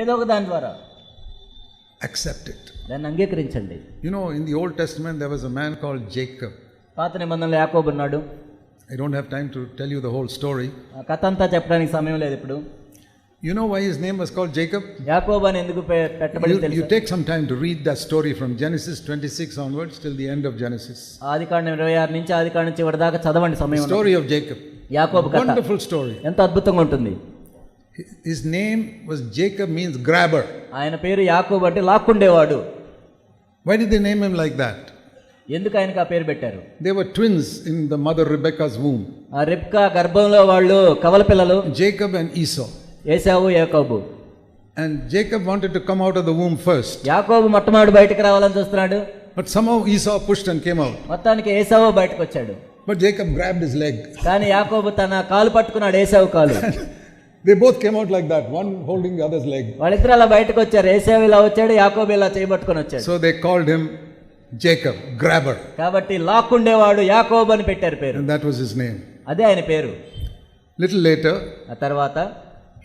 ఏదో ఒక దాని ద్వారా Accept it. దాన్ని అంగీకరించండి You know, in the Old Testament, there was a man called Jacob. పాత నిబంధనలు యాకోబు ఉన్నాడు I don't have time to tell you the whole story. ఆ కథ అంతా చెప్పడానికి సమయం లేదు ఇప్పుడు You know why his name was called Jacob? యాకోబు అని ఎందుకు పెట్టబడి తెలుసు take some time to read that story from Genesis 26 onwards till the end of Genesis. ఆది కాండం ఇరవై ఆరు నుంచి ఆది కాండం చివరి దాకా చదవండి సమయం. Story of Jacob. యాకోబు కథ Wonderful story. ఎంత అద్భుతంగా ఉంటుంది His name was Jacob, means grabber. ఆయన పేరు యాకోబు అంటే లాక్కుండేవాడు Why did they name him like that? ఎందుకు ఆయనకు ఆ పేరు పెట్టారు They were twins in the mother Rebecca's womb ఆ రిప్కా గర్భంలో వాళ్ళు కవల పిల్లలు Jacob and Esau. ఏసావు యాకోబు And Jacob wanted to come out of the womb first. యాకోబు మొట్టమొదటి బయటకు రావాలని చూస్తున్నాడు But somehow Esau pushed and came out. మొత్తానికి ఏసావు బయటకు వచ్చాడు But Jacob grabbed his leg. కానీ యాకోబు తన కాలు పట్టుకున్నాడు ఏసావు కాలు they both came out like that one holding the others leg వాళ్ళిద్దరు అలా బయటకు వచ్చారు. ఏసేవి ఇలా వచ్చాడు యాకోబి ఇలా చేయబట్టుకొని వచ్చాడు. So they called him Jacob grabber కాబట్టి లాక్ ఉండేవాడు యాకోబ్ అని పెట్టారు పేరు. దట్ వాస్ హిస్ నేమ్ అదే ఆయన పేరు. లిటిల్ లేటర్ ఆ తర్వాత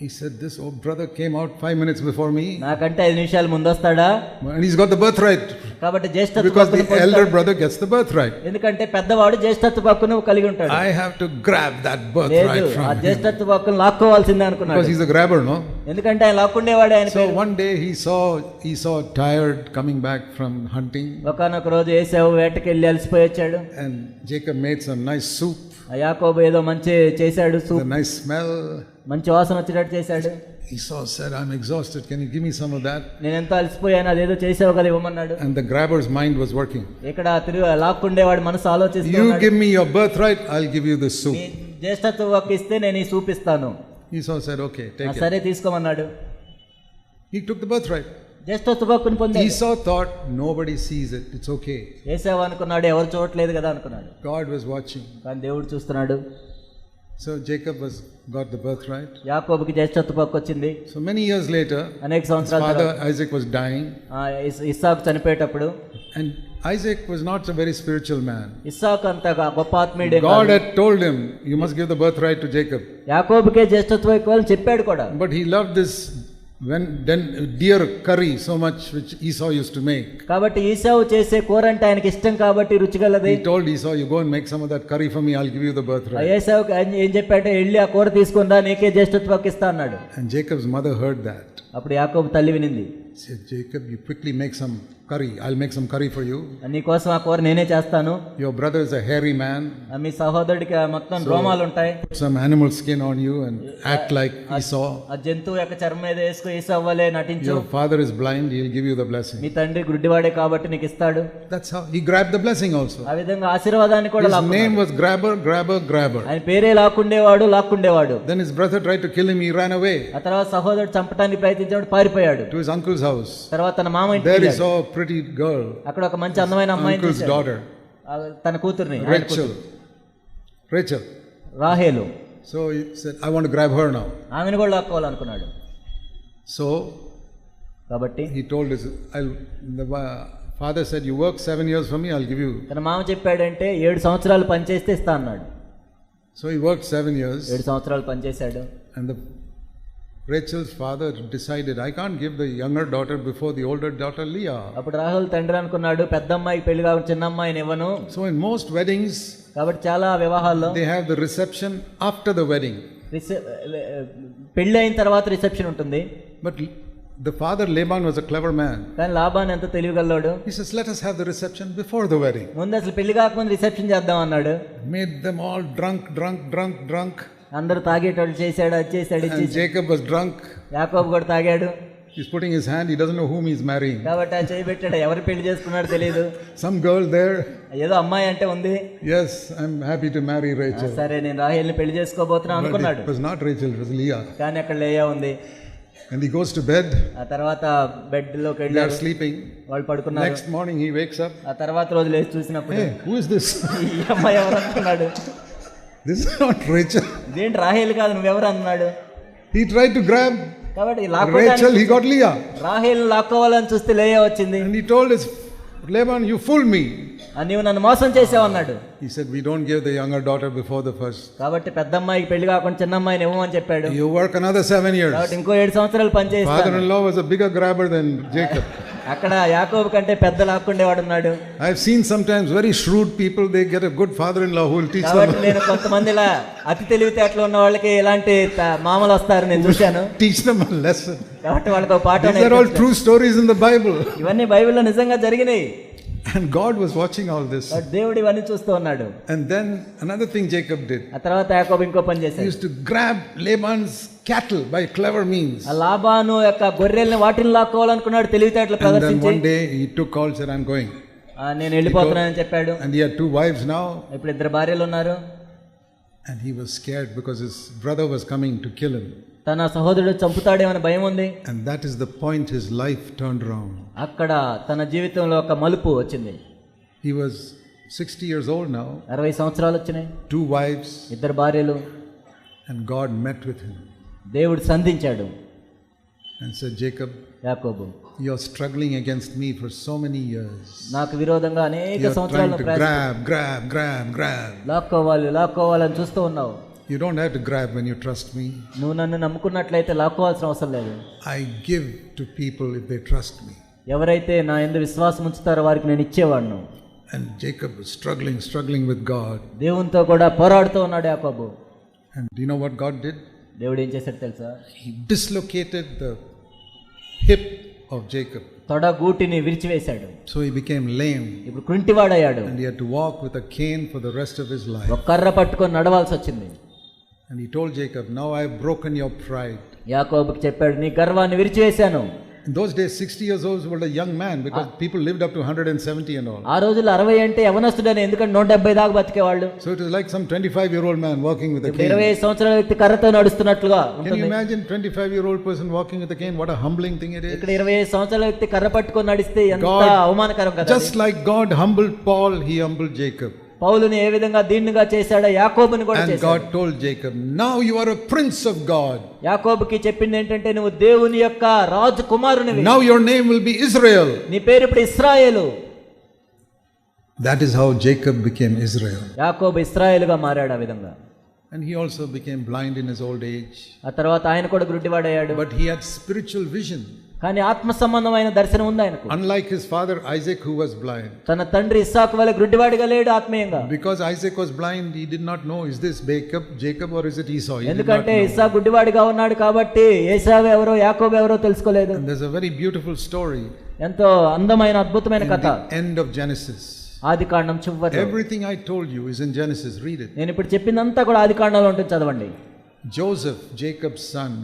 he said, This old brother came out five minutes before me. నాకంటే ఐదు నిమిషాలు ముందొస్తాడా And he's got the birthright. కాబట్టి జ్యేష్ఠత్వ Because హక్కును the elder పొందుతాడు. brother gets the birthright. ఎందుకంటే పెద్దవాడు జ్యేష్ఠత్వ హక్కును కలిగి ఉంటాడు I have to grab that లేదు birthright ఆ from him. జ్యేష్ఠత్వ హక్కును లాక్కోవాల్సిందే అనుకున్నాడు Because he's a grabber, no? ఎందుకంటే ఆయన లాక్కుండేవాడు ఆయన So పేరు one day he saw Esau tired coming back from hunting, ఒకనొక రోజు ఏసావు వేటకి వెళ్ళి అలసిపోయి వచ్చాడు and Jacob made some nice soup, ఆ యాకోబు ఏదో మంచి చేశాడు nice smell. మంచి వాసన వచ్చేటట్టు చేశాడు Esau said, I'm exhausted. Can you give me some of that? నేను ఎంతో అలసిపోయాను అదేదో చేసావు కదా ఇవ్వమన్నాడు And the grabber's mind was working. ఇక్కడ తిరుగు లాక్కుండేవాడు మనసు You ఆలోచిస్తున్నాడు give me your birthright, I'll give you the soup. నీ జ్యేష్ఠత్వ ఇస్తే నేను ఈ సూప్ ఇస్తాను Esau said, Okay, ఆ, take it. సరే తీసుకోమన్నాడు He took the birthright. జ్యేష్ఠత్వ హక్కుని పొందాడు Esau thought nobody sees it. It's okay. Esau అనుకున్నాడు ఎవరు చూడట్లేదు కదా అనుకున్నాడు God was watching. కానీ దేవుడు చూస్తున్నాడు So Jacob was got the birthright. యాకోబుకి జ్యేష్ఠత్వ వచ్చింది So many years later, అనేక సంవత్సరాల father తర్వాత, Isaac was dying, ఆ, ఇస్- ఇస్సాకు చనిపోయేటప్పుడు and Isaac was not a very spiritual man. ఇస్సాకు అంత గొప్ప ఆత్మీయుడే God కాదు. had told him, You must give the birthright to Jacob. యాకోబుకే జ్యేష్ఠత్వ అని చెప్పాడు కూడా But he loved this when then dear curry so much which Esau used to make. కాబట్టి ఈసావు చేసే కూర అంటే ఆయనకి ఇష్టం కాబట్టి రుచిగలది He told Esau, You go and make some of that curry for me, I'll give you the ఆ birthright. ఏసావుకి ఆయన ఏం చెప్పాడంటే వెళ్ళి ఆ కూర తీసుకుందా నీకే జ్యేష్ఠత్వ ఇస్తా అన్నాడు And Jacob's mother heard that. అప్పుడు యాకోబు తల్లి వినింది said, Jacob, you quickly make some curry. I'll make some curry for you. నీకోసం ఆ కూర నేనే చేస్తాను Your brother is a hairy man. ఆ మీ సహోదరుడికి ఆ మొత్తం రోమాలు ఉంటాయి Put some animal skin on you and act like Esau. ఆ జంతువు యొక్క చర్మం మీద వేసుకో ఈసవ్వలే నటించు Your father is blind, he'll give you the blessing. మీ తండ్రి గుడ్డివాడే కాబట్టి నీకు ఇస్తాడు That's how he grabbed the blessing also. ఆ విధంగా ఆశీర్వాదాన్ని కూడా His లాక్కున్నాడు. name was Grabber, Grabber, Grabber. ఆయన పేరే లాక్కుండేవాడు లాక్కుండేవాడు Then his brother tried to kill him, he ran away ఆ తర్వాత సహోదరుడు చంపడానికి ప్రయత్నించాడు పారిపోయాడు to his uncle's house. తర్వాత తన మామ ఇంటికి There he saw a pretty girl, అక్కడ ఒక మంచి అందమైన అమ్మాయిని uncle's చూశాడు. daughter, తన కూతుర్ని ఆయన Rachel. కూతురు. Rachel. రాహేలు So he said, I want to grab her now. ఆమెను కూడా లాక్కోవాలనుకున్నాడు So కాబట్టి he told his, I'll, the uh, father said, You work seven years for me, I'll give you. తన మామ చెప్పాడంటే ఏడు సంవత్సరాలు పనిచేస్తే ఇస్తా అన్నాడు So he worked seven years, ఏడు సంవత్సరాలు పనిచేశాడు and the Rachel's father decided, I can't give the younger daughter before the older daughter Leah. అప్పుడు రాహుల్ తండ్రి అనుకున్నాడు పెద్ద అమ్మాయికి పెళ్ళి కావాలి చిన్న అమ్మాయిని ఇవ్వను So in most weddings, కాబట్టి చాలా వివాహాల్లో they have the reception after the wedding. రిసె- పెళ్ళి అయిన తర్వాత రిసెప్షన్ ఉంటుంది But the father Laban was a clever man. కానీ లాభాన్ని ఎంత తెలియగలడు He says, Let us have the reception before the wedding. ముందు అసలు పెళ్ళి కాకముందు రిసెప్షన్ చేద్దాం అన్నాడు Made them all drunk, drunk, drunk, drunk. అందరూ తాగేటోళ్ళు చేశాడు అది చేశాడు ఇది And చేశాడు Jacob was drunk. యాకోబు కూడా తాగాడు He's putting his hand, he doesn't know whom he's marrying. కాబట్టి ఆ చేయి పెట్టాడు ఎవరు పెళ్ళి చేసుకున్నాడు తెలియదు Some girl there, ఏదో అమ్మాయి అంటే ఉంది yes, I'm happy to marry ఆ, Rachel. సరే నేను రాహేల్ని పెళ్ళి చేసుకోబోతున్నా But అనుకున్నాడు it was not Rachel, it was Leah. కానీ అక్కడ లేయా ఉంది And he goes to bed, ఆ తర్వాత బెడ్లోకి they are వెళ్ళారు sleeping. వాళ్ళు పడుకున్నారు Next morning he wakes up. ఆ తర్వాత రోజు లేచి చూసినప్పుడు Hey, who is this? ఈ అమ్మాయి ఎవరు అనుకున్నాడు this is not Rachel. ఇదేంటి రాహేల్ కాదు నువ్వెవరు అన్నాడు He tried to grab కాబట్టి Rachel, లాక్కోవడానికి he got Leah. Rahel లాక్కోవాలని చూస్తే లేయా వచ్చింది And he told his Laban, you fooled me. "ఆ, నీవు నన్ను మోసం చేసావు అన్నాడు He said, We don't give the younger daughter before the first. కాబట్టి పెద్ద అమ్మాయికి పెళ్ళి కాకుండా చిన్న అమ్మాయిని ఇవ్వమని చెప్పాడు You work another seven years. కాబట్టి ఇంకో ఏడు సంవత్సరాలు పనిచేస్తాను Father in law was a bigger grabber than Jacob. అక్కడ యాకోబు కంటే పెద్ద లాక్కుండే వాడు ఉన్నాడు. I seen sometimes very shrewd people they get a good father in law who will teach them నేను కొంతమంది ఇలా అతి తెలివితేటలు ఉన్న వాళ్ళకి ఇలాంటి మామలు వస్తారు నేను చూశాను. టీచ్ దెం అ లెసన్ కాబట్టి వాళ్ళకి పాఠం they're all true stories in the Bible ఇవన్నీ బైబిల్లో నిజంగా జరిగినాయి. And God was watching all this. దేవుడు ఇవన్నీ చూస్తూ ఉన్నాడు And then another thing Jacob did. ఆ తర్వాత యాకోబు ఇంకో పని He చేశాడు used to grab Laban's cattle by clever means. ఆ లాభాను యొక్క గొర్రెల్ని వాటిని లాక్కోవాలనుకున్నాడు తెలివితేటలు And then ప్రదర్శించి one day he took call, said, I'm going. నేను వెళ్ళిపోతున్నానని చెప్పాడు And he had two wives now. ఇప్పుడు ఇద్దరు భార్యలు ఉన్నారు And he was scared because his brother was coming to kill him. తన సహోదరుడు చంపుతాడేమని భయం ఉంది And that is the point his life turned around. అక్కడ తన జీవితంలో ఒక మలుపు వచ్చింది He was 60 years old now, అరవై సంవత్సరాలు వచ్చినాయి two wives, ఇద్దరు భార్యలు and God met with him దేవుడు సంధించాడు and said, Jacob, యాకోబు you're struggling against me for so many years. నాకు విరోధంగా అనేక సంవత్సరాలు grab, grab, grab, grab. లాక్కోవాలి లాక్కోవాలని చూస్తూ ఉన్నావు You don't have to grab when you trust me. నువ్వు నన్ను నమ్ముకున్నట్లయితే లాక్కోవాల్సిన అవసరం లేదు I give to people if they trust me. ఎవరైతే నా ఎందు విశ్వాసం ఉంచుతారో వారికి నేను ఇచ్చేవాడిను And Jacob was struggling, struggling with God. దేవునితో కూడా పోరాడుతూ ఉన్నాడు యాకోబు And do you know what God did? దేవుడు ఏం చేశాడు తెలుసా He dislocated the hip of Jacob. తొడ గూటిని విరిచివేశాడు So he became lame. ఇప్పుడు కుంటివాడయ్యాడు And he had to walk with a cane for the rest of his life. ఒక కర్ర పట్టుకొని నడవాల్సి వచ్చింది And he told Jacob, Now I have broken your pride. యాకోబుకి చెప్పాడు నీ గర్వాన్ని విరిచివేశాను In those days, 60 years old was a young man because people lived up to 170 and all. ఆ రోజుల్లో అరవై అంటే యవనస్తుడని ఎందుకంటే నూట డెబ్బై దాకా బతికేవాళ్ళు So it was like some 25 year old man walking with a ఇప్పుడు ఇరవై cane. ఐదు సంవత్సరాల వ్యక్తి కర్రతో నడుస్తున్నట్లుగా Can you ఉంటుంది imagine 25 year old person walking with a cane? What a humbling thing it is. ఇక్కడ ఇరవై ఐదు సంవత్సరాల వ్యక్తి కర్ర పట్టుకొని నడిస్తే ఎంత God- అవమానకరం కదా Just like God humbled Paul, he humbled Jacob. పౌలుని ఏ విధంగా దీన్నిగా చేశాడో యాకోబుని కూడా చేశాడు. God told Jacob now you are a prince of God యాకోబుకి చెప్పింది ఏంటంటే నువ్వు దేవుని యొక్క రాజు కుమారునివి now your name will be Israel నీ పేరు ఇప్పుడు Israel that is how Jacob became Israel యాకోబు ఇజ్రాయెలుగా మారాడు ఆ విధంగా. And he also became blind in his old age. But he had spiritual vision. కానీ ఆత్మ సంబంధమైన దర్శనం ఉంది ఆయనకు. Unlike his father Isaac who was blind తన తండ్రి ఇస్సాక్ వల్ల గుడ్డివాడిగా లేడు ఆత్మీయంగా. Because Isaac was blind he did not know is this బేకప్ Jacob or is it Esau ఎందుకంటే ఇస్సా గుడ్డివాడిగా ఉన్నాడు కాబట్టి ఏసావు ఎవరో యాకోబు ఎవరో తెలుసుకోలేదు. There is a very beautiful story ఎంతో అందమైన అద్భుతమైన కథ. ఎండ్ ఆఫ్ జెనసిస్ ఆదికాండం చివరి. Everything I told you is in Genesis read it నేను ఇప్పుడు చెప్పినంతా కూడా ఆదికాండంలో ఉంటుంది చదవండి. జోసెఫ్ జేకబ్ సన్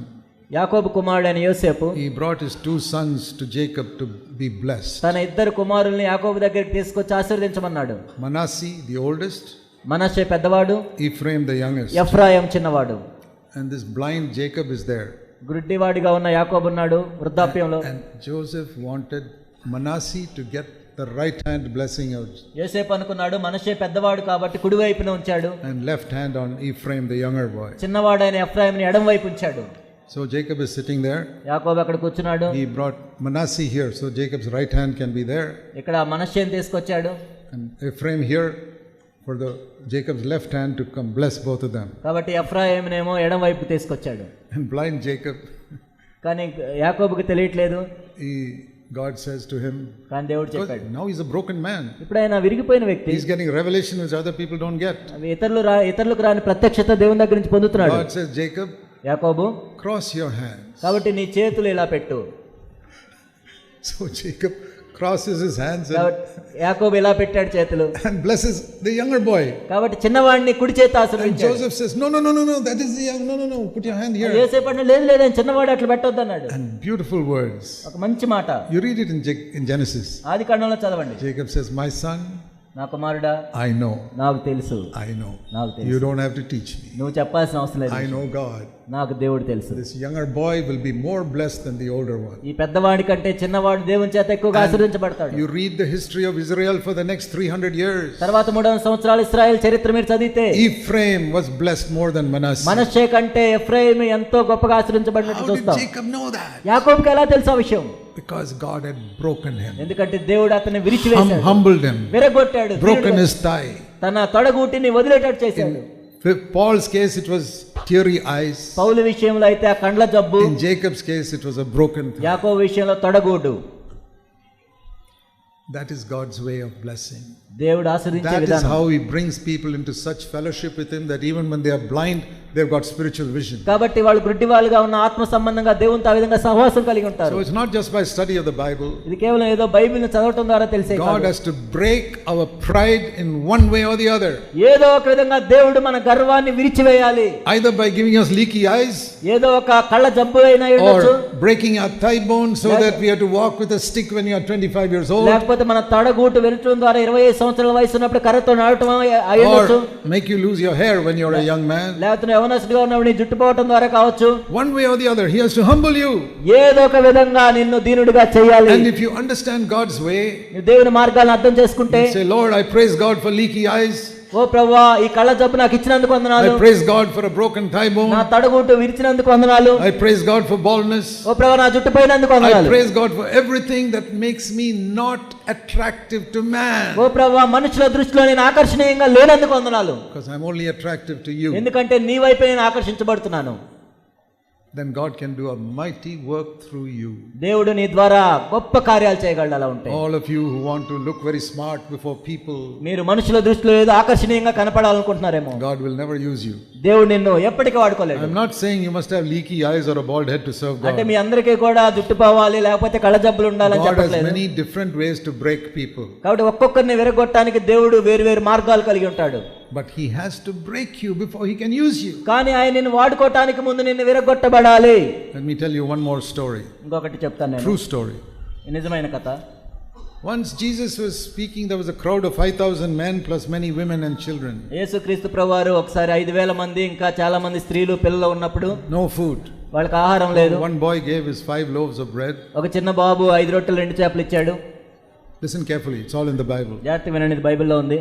యాకోబు కుమారుడైన యోసేపు ఈ brought his two sons to Jacob to be bless తన ఇద్దరు కుమారుల్ని యాకోబు దగ్గరికి తీసుకొచ్చి ఆశీర్వదించమన్నాడు. మనసి ది ఓల్డెస్ట్ మనాసే పెద్దవాడు ఇఫ్రాయిం ది యంగెస్ట్ ఎఫ్రాయిం చిన్నవాడు. And this blind Jacob is there గ్రుడ్డివాడిగా ఉన్న యాకోబ్ ఉన్నాడు వృద్ధాప్యంలో. And Joseph wanted Manasseh to get the right hand blessing యోసేపు అనుకున్నాడు మనషే పెద్దవాడు కాబట్టి కుడి వైపున ఉంచాడు. And left hand on Ephraim the younger boy చిన్నవాడైన Ephraim ని ఎడమ వైపు ఉంచాడు. So Jacob is sitting there. యాకోబు అక్కడ కూర్చున్నాడు He brought Manasseh here, so Jacob's right hand can be there, ఇక్కడ మనషేని తీసుకొచ్చాడు and Ephraim here for the Jacob's left hand to come bless both of them. కాబట్టి ఎఫ్రాయినేమో ఎడం వైపు తీసుకొచ్చాడు And blind Jacob, కానీ యాకోబుకి తెలియట్లేదు he, God says to him, కానీ దేవుడు చెప్పాడు now he's a broken man. ఇప్పుడు ఆయన విరిగిపోయిన వ్యక్తి He's getting revelation which other people don't get. ఇతరులు ఇతరులకు రాని ప్రత్యక్షత దేవుని దగ్గర నుంచి పొందుతున్నాడు God says, Jacob, యాకోబు cross your hands. కాబట్టి నీ చేతులు ఇలా పెట్టు So Jacob crosses his hands యాకోబు ఇలా పెట్టాడు చేతులు and blesses the younger boy. కాబట్టి చిన్నవాడిని కుడి చేత And ఆశీర్వదించాడు Joseph says, No, no, no, no, no, that is the young, no, no, no, put your hand here. యోసేపు అన్నాడు, లేదు లేదు చిన్నవాడు అట్లా పెట్టొద్దు అన్నాడు And beautiful words. ఒక మంచి మాట You read it in, in Genesis. ఆది కాండంలో చదవండి Jacob says, My son, నా కుమారుడా ఐ నో నాకు తెలుసు. ఐ నో నాకు తెలుసు. You don't have to teach me నువ్వు చెప్పాల్సిన అవసరం లేదు. ఐ నో గాడ్ నాకు దేవుడు తెలుసు. This younger boy will be more blessed than the older one ఈ పెద్దవాడి కంటే చిన్నవాడు దేవుని చేత ఎక్కువగా ఆశీర్వదించబడతాడు. You read the history of Israel for the next 300 years తర్వాత 300 సంవత్సరాలు ఇజ్రాయెల్ చరిత్ర మీరు చదివితే ఈ Ephraim was blessed more then మనస్ మనస్సే కంటే ఎఫ్రాయిమ్ ఎంతో గొప్పగా ఆశీర్వదించబడినట్టు చూస్తాం. యాకోబుకి ఎలా తెలుసా విషయం? Because God had broken him, ఎందుకంటే దేవుడు అతన్ని hum- విరిచివేశాడు humbled him, విరగొట్టాడు broken దీనుడుగా his thigh. తన తొడగూటిని వదిలేటట్టు చేశాడు In Paul's case, it was teary eyes. పౌలు విషయంలో అయితే ఆ కండ్ల జబ్బు In Jacob's case, it was a broken thigh. యాకో విషయంలో తొడగూడు That is God's way of blessing. దేవుడు ఆశ్రదించే That is విధానం how He brings people into such fellowship with Him that even when they are blind, they've got spiritual vision. కాబట్టి వాళ్ళు గుడ్డి వాళ్ళుగా ఉన్న ఆత్మ సంబంధంగా దేవునితో ఆ విధంగా సహవాసం కలిగి ఉంటారు So it's not just by study of the Bible. ఇది కేవలం ఏదో బైబిల్ని చదవటం ద్వారా తెలిసే God కాదు. has to break our pride in one way or the other. ఏదో ఒక విధంగా దేవుడు మన గర్వాన్ని విరిచివేయాలి Either by giving us leaky eyes ఏదో ఒక కళ్ళ జబ్బు అయినా ఉండొచ్చు or breaking our thigh bone so that we have to walk with a stick when you are 25 years old. లేకపోతే మన తడగూటు వెరచడం ద్వారా ఇరవై ఐదు సంవత్సరాల వయసు ఉన్నప్పుడు కర్రతో నడవటం అయి ఉండొచ్చు Or make you lose your hair when you're a young man. లేకపోతే యవనస్తుడిగా ఉన్నప్పుడు నీ జుట్టు పోవటం ద్వారా కావచ్చు One way or the other, He has to humble you. ఏదో ఒక విధంగా నిన్ను దీనుడిగా చేయాలి And if you understand God's way, నువ్వు దేవుని మార్గాలను అర్థం చేసుకుంటే say, Lord, I praise God for leaky eyes. ఓ ప్రభువా ఈ కళ్ళ జబ్బు నాకు ఇచ్చినందుకు వందనాలు. I praise God for a broken thigh bone నా తడగొట్టు విరిచినందుకు వందనాలు. I praise God for baldness ఓ ప్రభువా నా జుట్టు పోయినందుకు వందనాలు. I praise God for everything that makes me not attractive to man ఓ ప్రభువా మనుషుల దృష్టిలో నేను ఆకర్షణీయంగా లేనందుకు వందనాలు. Because I am only attractive to you ఎందుకంటే నీ వైపే నేను ఆకర్షించబడుతున్నాను. Then God can do a mighty work through you. దేవుడు నీ ద్వారా గొప్ప కార్యాలు చేయగలడు అలా ఉంటే All of you who want to look very smart before people, మీరు మనుషుల దృష్టిలో ఏదో ఆకర్షణీయంగా కనపడాలనుకుంటున్నారేమో God will never use you. దేవుడు నిన్ను ఎప్పటికీ వాడుకోలేడు I'm not saying you must have leaky eyes or a bald head to serve అంటే God. మీ అందరికీ కూడా జుట్టు పోవాలి లేకపోతే కళ్ళ జబ్బులు ఉండాలని God has చెప్పట్లేదు many different ways to break people. కాబట్టి ఒక్కొక్కరిని విరగొట్టడానికి దేవుడు వేరు వేరు మార్గాలు కలిగి ఉంటాడు But He has to break you before He can use you. కానీ ఆయన నిన్ను వాడుకోవటానికి ముందు నిన్ను విరగొట్టబడాలి Let me tell you one more story. ఇంకొకటి చెప్తాను నేను True story. ఇది నిజమైన కథ Once Jesus was speaking, there was a crowd of 5,000 men plus many women and children. యేసుక్రీస్తు ప్రభువారు ఒకసారి ఐదు వేల మంది ఇంకా చాలా మంది స్త్రీలు పిల్లలు ఉన్నప్పుడు No food. వాళ్ళకి ఆహారం లేదు One boy gave his five loaves of bread. ఒక చిన్న బాబు ఐదు రొట్టెలు రెండు చేపలు ఇచ్చాడు Listen carefully, it's all in the Bible. జాగ్రత్త వినండి బైబిల్లో ఉంది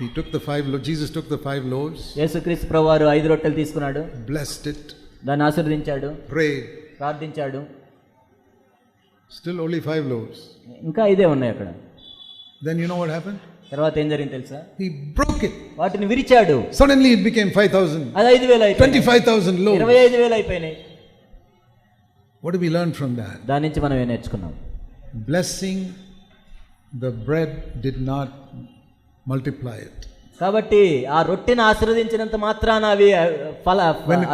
He took the five, lo- Jesus took the five loaves, యేసుక్రీస్తు ప్రభువారు ఐదు రొట్టెలు తీసుకున్నాడు blessed it, దాన్ని ఆశీర్వదించాడు prayed. ప్రార్థించాడు Still only five loaves. ఇంకా ఇదే ఉన్నాయి అక్కడ Then you know what happened? తర్వాత ఏం జరిగింది తెలుసా He broke it. వాటిని విరిచాడు Suddenly it became 5,000, అది ఐదు వేలు అయిపోయింది 25,000 loaves. ఇరవై ఐదు వేలు అయిపోయినాయి What do we learn from that? దాని నుంచి మనం ఏం నేర్చుకున్నాం Blessing the bread did not multiply it. కాబట్టి ఆ రొట్టెని ఆశీర్వదించినంత మాత్రాన అవి ఫల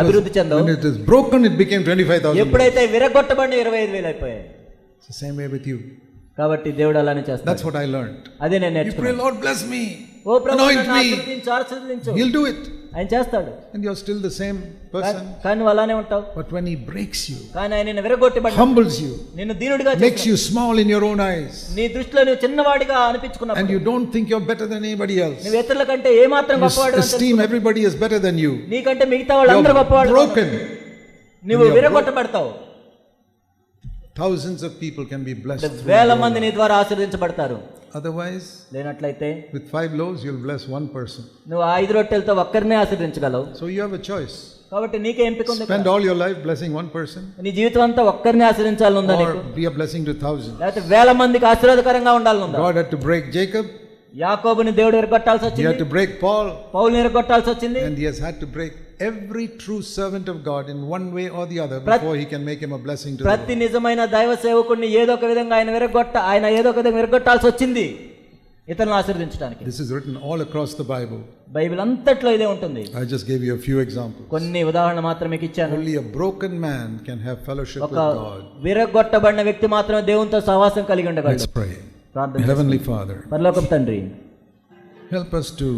అభివృద్ధి చెందవు when it is broken, it became 25,000. loaves. ఎప్పుడైతే ఐదు వేలు అయిపోయాయి It's the same way with you. కాబట్టి దేవుడు అలానే చేస్తాడు That's what I learned. అదే నేను You pray, నేర్చుకున్నాను Lord, bless me. ఓ ప్రభు Anoint నన్ను. ఆశీర్వదించు ఆశీర్వదించు do it. ఆయన చేస్తాడు And you're still the same person. కానీ నువ్వు అలానే ఉంటావు But when He breaks you, కానీ ఆయన నిన్ను విరగొట్టబడి humbles you, నిన్ను దీనుడిగా makes చేస్తాడు. you small in your own eyes, నీ దృష్టిలో నువ్వు చిన్నవాడిగా and అనిపించుకున్నప్పుడు you don't think you're better than anybody else, నువ్వు ఇతరుల కంటే ఏ మాత్రం you గొప్పవాడు అని esteem everybody is better than you, తెలుసు. నీకంటే మిగతా వాళ్ళందరూ you're గొప్పవాడు broken. నువ్వు you're విరగొట్టబడతావు Thousands of people can be blessed. through వేల your మంది life. నీ ద్వారా ఆశీర్వదించబడతారు Otherwise, లేనట్లయితే with five loaves, you'll bless one person. నువ్వు ఐదు రొట్టెలతో ఒక్కరినే ఆశీర్వదించగలవు So you have a choice. కాబట్టి నీకే ఎంపిక ఉంది Spend all your life blessing one person, నీ జీవితం అంతా ఒక్కరిని ఆశ్రయించాలని ఉందా నీకు or be a blessing to thousands. లేకపోతే వేల మందికి ఆశీర్వాదకరంగా ఉండాలని ఉందా God had to break Jacob, యాకోబుని దేవుడు ఎరగొట్టాల్సి he had వచ్చింది to break Paul, పౌలు ఎరగొట్టాల్సి వచ్చింది and he has had to break every true servant of God in one way or the other before he can make him a blessing to the ప్రతి నిజమైన దైవ సేవకుడిని ఏదో ఒక విధంగా ఆయన విరగొట్ట ఆయన ఏదో ఒక విధంగా విరగొట్టాల్సి వచ్చింది ఇతరులను ఆశీర్వదించడానికి This is written all across the Bible. Bible అంతట్లో ఇదే ఉంటుంది I just gave you a few examples. కొన్ని ఉదాహరణ మాత్రం మీకు ఇచ్చాను Only a broken man can have fellowship ఒక with God. విరగొట్టబడిన వ్యక్తి మాత్రమే దేవునితో సహవాసం కలిగి Let's ఉండగలడు pray. ప్రార్థన Heavenly Father, పరలోకం తండ్రి help us to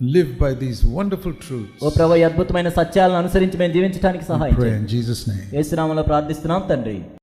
live by these wonderful truths. ఓ ప్రభు అద్భుతమైన సత్యాలను అనుసరించి మేము జీవించడానికి సహాయం Pray in Jesus' name. యేసునామలో ప్రార్థిస్తున్నాం తండ్రి